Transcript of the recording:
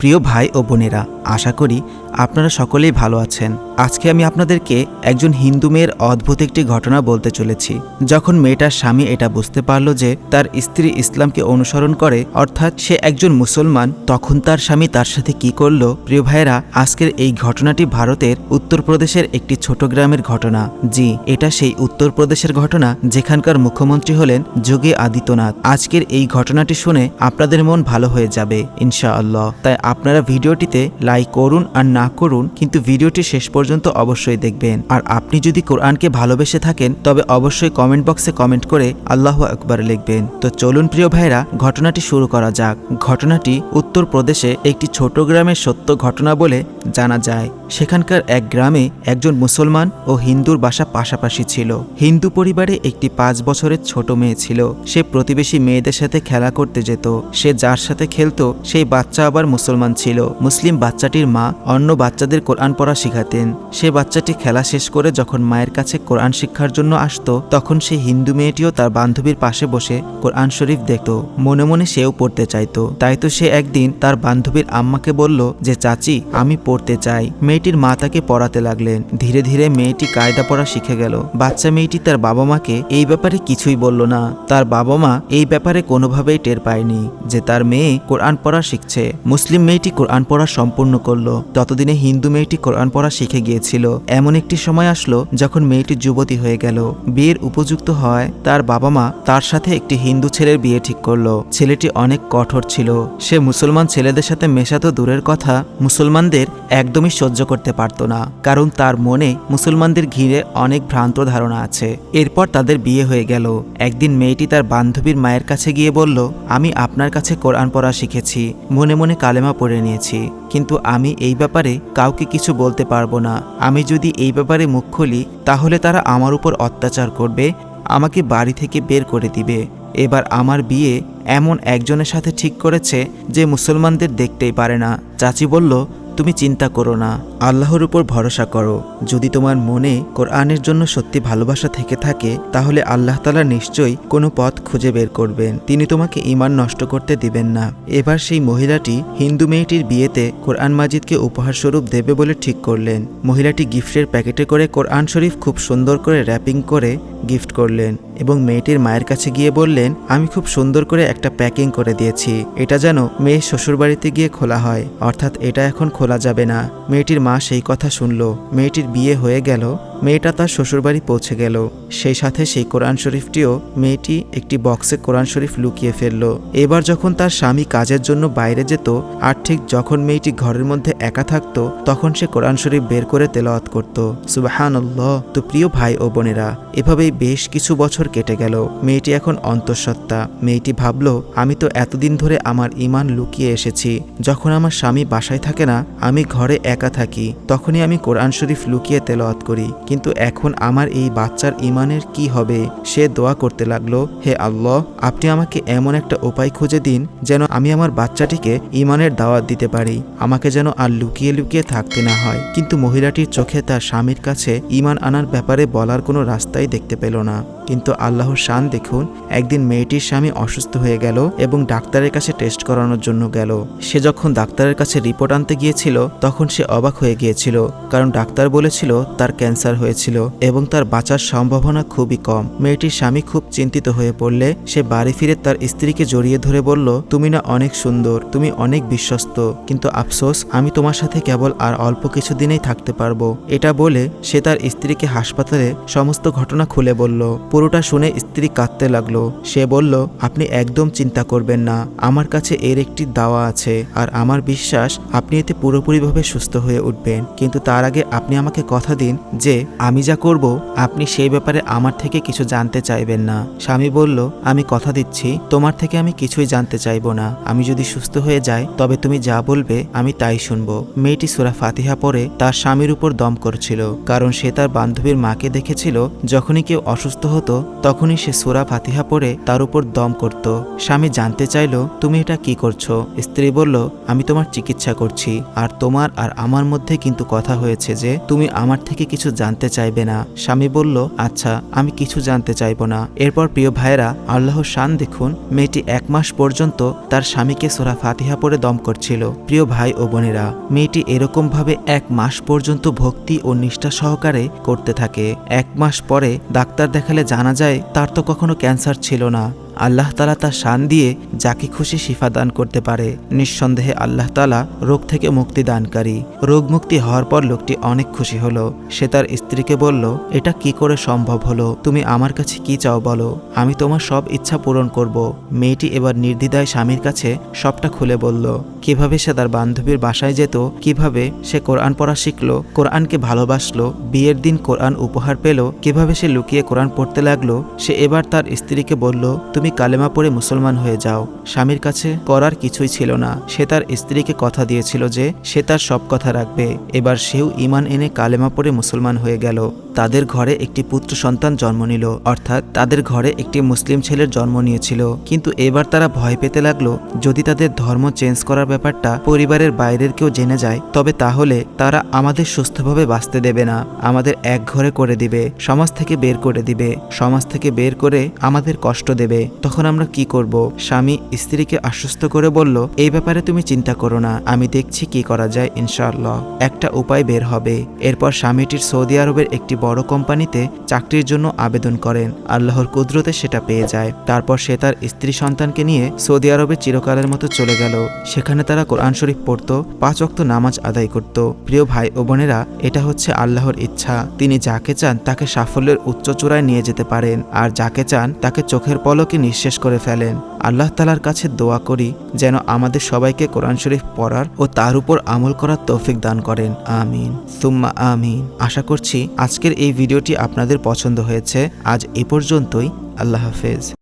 প্রিয় ভাই ও বোনেরা আশা করি আপনারা সকলেই ভালো আছেন। আজকে আমি আপনাদেরকে একজন হিন্দু মেয়ের অদ্ভুত একটি ঘটনা বলতে চলেছি। যখন মেয়েটার স্বামী এটা বুঝতে পারল যে তার স্ত্রী ইসলামকে অনুসরণ করে, অর্থাৎ সে একজন মুসলমান, তখন তার স্বামী তার সাথে কি করল? প্রিয় ভাইয়েরা, আজকের এই ঘটনাটি ভারতের উত্তরপ্রদেশের একটি ছোট গ্রামের ঘটনা। জি, এটা সেই উত্তরপ্রদেশের ঘটনা, যেখানকার মুখ্যমন্ত্রী হলেন যোগী আদিত্যনাথ। আজকের এই ঘটনাটি শুনে আপনাদের মন ভালো হয়ে যাবে, ইনশাআল্লাহ। তাই আপনারা ভিডিওটিতে লাইক করুন আর না করুন, কিন্তু ভিডিওটি শেষ পর্যন্ত অবশ্যই দেখবেন। আর আপনি যদি কোরআনকে ভালোবেসে থাকেন, তবে অবশ্যই কমেন্ট বক্সে কমেন্ট করে আল্লাহ আকবার লিখবেন। তো চলুন প্রিয় ভাইরা ঘটনাটি শুরু করা যাক। ঘটনাটি উত্তরপ্রদেশে একটি ছোট গ্রামের সত্য ঘটনা বলে জানা যায়। সেখানকার এক গ্রামে একজন মুসলমান ও হিন্দুর বাসা পাশাপাশি ছিল। হিন্দু পরিবারে একটি পাঁচ বছরের ছোট মেয়ে ছিল। সে প্রতিবেশী মেয়েদের সাথে খেলা করতে যেত। সে যার সাথে খেলতো, সেই বাচ্চা আবার মুসলমান ছিল। মুসলিম বাচ্চাটির মা অন্য বাচ্চাদের কোরআন পড়া শিখাতেন। সে বাচ্চাটি খেলা শেষ করে যখন মায়ের কাছে কোরআন শিক্ষার জন্য আসতো, তখন সেই হিন্দু মেয়েটিও তার বান্ধবীর পাশে বসে কোরআন শরীফ দেখত। মনে মনে সেও পড়তে চাইতো। তাই তো সে একদিন তার বান্ধবীর আম্মাকে বলল যে, চাচি, আমি পড়তে চাই। মেয়েটির মা তাকে পড়াতে লাগলেন। ধীরে ধীরে মেয়েটি কায়দা পড়া শিখে গেল। বাচ্চা মেয়েটি তার বাবা মাকে এই ব্যাপারে কিছুই বলল না। তার বাবা মা এই ব্যাপারে কোনোভাবেই টের পায়নি যে তার মেয়ে কোরআন পড়া শিখছে। মুসলিম মেয়েটি কোরআন পড়া সম্পূর্ণ করল। ততদিনে হিন্দু মেয়েটি কোরআন পড়া শিখে গিয়েছিল। এমন একটি সময় আসলো যখন মেয়েটি যুবতী হয়ে গেল। বিয়ের উপযুক্ত হয় তার বাবা মা তার সাথে একটি হিন্দু ছেলের বিয়ে ঠিক করল। ছেলেটি অনেক কঠোর ছিল। সে মুসলমান ছেলেদের সাথে মেশা তো দূরের কথা। মুসলমানদের একদমই সহ্য করতে পারত না, কারণ তার মনে মুসলমানদের ঘিরে অনেক ভ্রান্ত ধারণা আছে। এরপর তাদের বিয়ে হয়ে গেল। একদিন মেয়েটি তার বান্ধবীর মায়ের কাছে গিয়ে বলল, আমি আপনার কাছে কোরআন পড়া শিখেছি, মনে মনে কালেমা পড়ে নিয়েছি, কিন্তু আমি এই ব্যাপারে কাউকে কিছু বলতে পারব না। আমি যদি এই ব্যাপারে মুখ খুলি, তাহলে তারা আমার উপর অত্যাচার করবে, আমাকে বাড়ি থেকে বের করে দিবে। এবার আমার বিয়ে এমন একজনের সাথে ঠিক করেছে যে মুসলমানদের দেখতেই পারে না। চাচি বলল তুমি চিন্তা করো না। আল্লাহর উপর ভরসা করো। যদি তোমার মনে কোরআনের জন্য সত্যি ভালোবাসা থেকে থাকে, তাহলে আল্লাহ তালা নিশ্চয়ই কোনো পথ খুঁজে বের করবেন। তিনি তোমাকে ইমান নষ্ট করতে দিবেন না। এবার সেই মহিলাটি হিন্দু মেয়েটির বিয়েতে কোরআন মাজিদকে উপহার স্বরূপ দেবে বলে ঠিক করলেন। মহিলাটি গিফটের প্যাকেটে করে কোরআন শরীফ খুব সুন্দর করে র্যাপিং করে গিফট করলেন এবং মেয়েটির মায়ের কাছে গিয়ে বললেন, আমি খুব সুন্দর করে একটা প্যাকিং করে দিয়েছি। এটা যেন মেয়ে শ্বশুরবাড়িতে গিয়ে খোলা হয়। অর্থাৎ এটা এখন খোলা যাবে না। মেয়েটির মা সেই কথা শুনল। মেয়েটির বিয়ে হয়ে গেল। মেয়েটা তার শ্বশুরবাড়ি পৌঁছে গেল। সেই সাথে সেই কোরআন শরীফটিও মেয়েটি একটি বক্সে কোরআন শরীফ লুকিয়ে ফেলল। এবার যখন তার স্বামী কাজের জন্য বাইরে যেত আর ঠিক যখন মেয়েটি ঘরের মধ্যে একা থাকতো, তখন সে কোরআন শরীফ বের করে তেলাওয়াত করত। সুবাহান তো প্রিয় ভাই ও বোনেরা, এভাবেই বেশ কিছু বছর কেটে গেল। মেয়েটি এখন অন্তঃসত্ত্বা। মেয়েটি ভাবল, আমি তো এতদিন ধরে আমার ইমান লুকিয়ে এসেছি। যখন আমার স্বামী বাসায় থাকে না, আমি ঘরে একা থাকি। তখনই আমি কোরআন শরীফ লুকিয়ে তেলাওয়াত করি। কিন্তু এখন আমার এই বাচ্চার ইমানের কি হবে? সে দোয়া করতে লাগল, হে আল্লাহ, আপনি আমাকে এমন একটা উপায় খুঁজে দিন যেন আমি আমার বাচ্চাটিকে ইমানের দাওয়াত দিতে পারি। আমাকে যেন আর লুকিয়ে লুকিয়ে থাকতে না হয়। কিন্তু মহিলাটির চোখে তার স্বামীর কাছে ইমান আনার ব্যাপারে বলার কোনো রাস্তাই দেখতে পেল না। কিন্তু আল্লাহর শান দেখুন, একদিন মেয়েটির স্বামী অসুস্থ হয়ে গেল এবং ডাক্তারের কাছে টেস্ট করানোর জন্য গেল। সে যখন ডাক্তারের কাছে রিপোর্ট আনতে গিয়েছিল, তখন সে অবাক হয়ে গিয়েছিল, কারণ ডাক্তার বলেছিল তার ক্যান্সার হয়েছিল এবং তার বাঁচার সম্ভাবনা খুবই কম। মেয়েটির স্বামী খুব চিন্তিত হয়ে পড়লে সে বাড়ি ফিরে তার স্ত্রীকে জড়িয়ে ধরে বলল, তুমি না অনেক সুন্দর, তুমি অনেক বিশ্বস্ত, কিন্তু আফসোস, আমি তোমার সাথে কেবল আর অল্প কিছুদিনেই থাকতে পারব। এটা বলে সে তার স্ত্রীকে হাসপাতালে সমস্ত ঘটনা খুলে বলল। পুরোটা শুনে স্ত্রী কাঁদতে লাগল। সে বলল, আপনি একদম চিন্তা করবেন না। আমার কাছে এর একটি দাওয়া আছে আর আমার বিশ্বাস আপনি এতে পুরোপুরিভাবে সুস্থ হয়ে উঠবেন। কিন্তু তার আগে আপনি আমাকে কথা দিন যে আমি যা করব, আপনি সেই ব্যাপারে আমার থেকে কিছু জানতে চাইবেন না। স্বামী বলল, আমি কথা দিচ্ছি। তোমার থেকে আমি কিছুই জানতে চাইব না। আমি যদি সুস্থ হয়ে যাই, তবে তুমি যা বলবে আমি তাই শুনব। মেয়েটি সুরা ফাতিহা পরে তার স্বামীর উপর দম করছিল, কারণ সে তার বান্ধবীর মাকে দেখেছিল যখনই কেউ অসুস্থ হতো আসতো তখনই সে সুরা ফাতিহা পড়ে তার উপর দম করত। স্বামী জানতে চাইলো, তুমি এটা কি করছ? স্ত্রী বলল, আমি তোমার চিকিৎসা করছি, আর তোমার আর আমার মধ্যে কিন্তু কথা হয়েছে যে, তুমি আমার থেকে কিছু জানতে চাইবে না। স্বামী বলল আচ্ছা আমি কিছু জানতে চাইব না। এরপর প্রিয় ভাইরা আল্লাহর শান দেখুন, মেয়েটি এক মাস পর্যন্ত তার স্বামীকে সোরা ফাতিহা পড়ে দম করছিল। প্রিয় ভাই ও বোনেরা, মেয়েটি এরকম ভাবে এক মাস পর্যন্ত ভক্তি ও নিষ্ঠা সহকারে করতে থাকে। এক মাস পরে ডাক্তার দেখালে জানা যায় তার তো কখনো ক্যান্সার ছিল না। আল্লাহ তালা তার শান দিয়ে যাকে খুশি শিফা দান করতে পারে। নিঃসন্দেহে আল্লাহ তালা রোগ থেকে মুক্তি দানকারী। রোগ মুক্তি হওয়ার পর লোকটি অনেক খুশি হলো। সে তার স্ত্রীকে বলল, এটা কি করে সম্ভব হলো? তুমি আমার কাছে কি চাও বলো? আমি তোমার সব ইচ্ছা পূরণ করব। মেয়েটি এবার নির্দ্বিধায় স্বামীর কাছে সবটা খুলে বলল, কীভাবে সে তার বান্ধবীর বাসায় যেত? কীভাবে সে কোরআন পড়া শিখলো? কোরআনকে ভালোবাসলো? বিয়ের দিন কোরআন উপহার পেল? কীভাবে সে লুকিয়ে কোরআন পড়তে লাগল? সে এবার তার স্ত্রীকে বলল তুমি কালেমা পড়ে মুসলমান হয়ে যাও। স্বামীর কাছে করার কিছুই ছিল না। সে তার স্ত্রীকে কথা দিয়েছিল যে, সে তার সব কথা রাখবে। এবার সেও ইমান এনে কালেমা পড়ে মুসলমান হয়ে গেল। তাদের ঘরে একটি পুত্র সন্তান জন্ম নিল। অর্থাৎ তাদের ঘরে একটি মুসলিম ছেলের জন্ম নিয়েছিল। কিন্তু এবার তারা ভয় পেতে লাগল। যদি তাদের ধর্ম চেঞ্জ করার ব্যাপারটা পরিবারের বাইরের কেউ জেনে যায়, তবে তাহলে তারা আমাদের সুস্থভাবে বাঁচতে দেবে না। আমাদের এক ঘরে করে দিবে। সমাজ থেকে বের করে দিবে। সমাজ থেকে বের করে আমাদের কষ্ট দেবে। তখন আমরা কি করব? স্বামী স্ত্রীকে আশ্বস্ত করে বলল, এই ব্যাপারে তুমি চিন্তা করো না, আমি দেখছি কি করা যায়, ইনশাআল্লাহ। একটা উপায় বের হবে। এরপর স্বামীটির সৌদি আরবের একটি বড় কোম্পানিতে চাকরির জন্য আবেদন করেন। আল্লাহর কুদরতে সেটা পেয়ে যায়। তারপর সে তার স্ত্রী সন্তানকে নিয়ে সৌদি আরবে চিরকালের মতো চলে গেল। সেখানে তারা কোরআন শরীফ পড়ত, পাঁচ অক্ত নামাজ আদায় করত। প্রিয় ভাই ও বোনেরা, এটা হচ্ছে আল্লাহর ইচ্ছা। তিনি যাকে চান তাকে সাফল্যের উচ্চ চূড়ায় নিয়ে যেতে পারেন, আর যাকে চান তাকে চোখের পলকে নিঃশেষ করে ফেলেন। আল্লাহ তালার কাছে দোয়া করি যেন আমাদের সবাইকে কোরআন শরীফ পড়ার ও তার উপর আমল করার তৌফিক দান করেন। আমিন। সুম্মা আমিন। আশা করছি আজকের এই ভিডিওটি আপনাদের পছন্দ হয়েছে। আজ এ পর্যন্তই। আল্লাহ হাফেজ।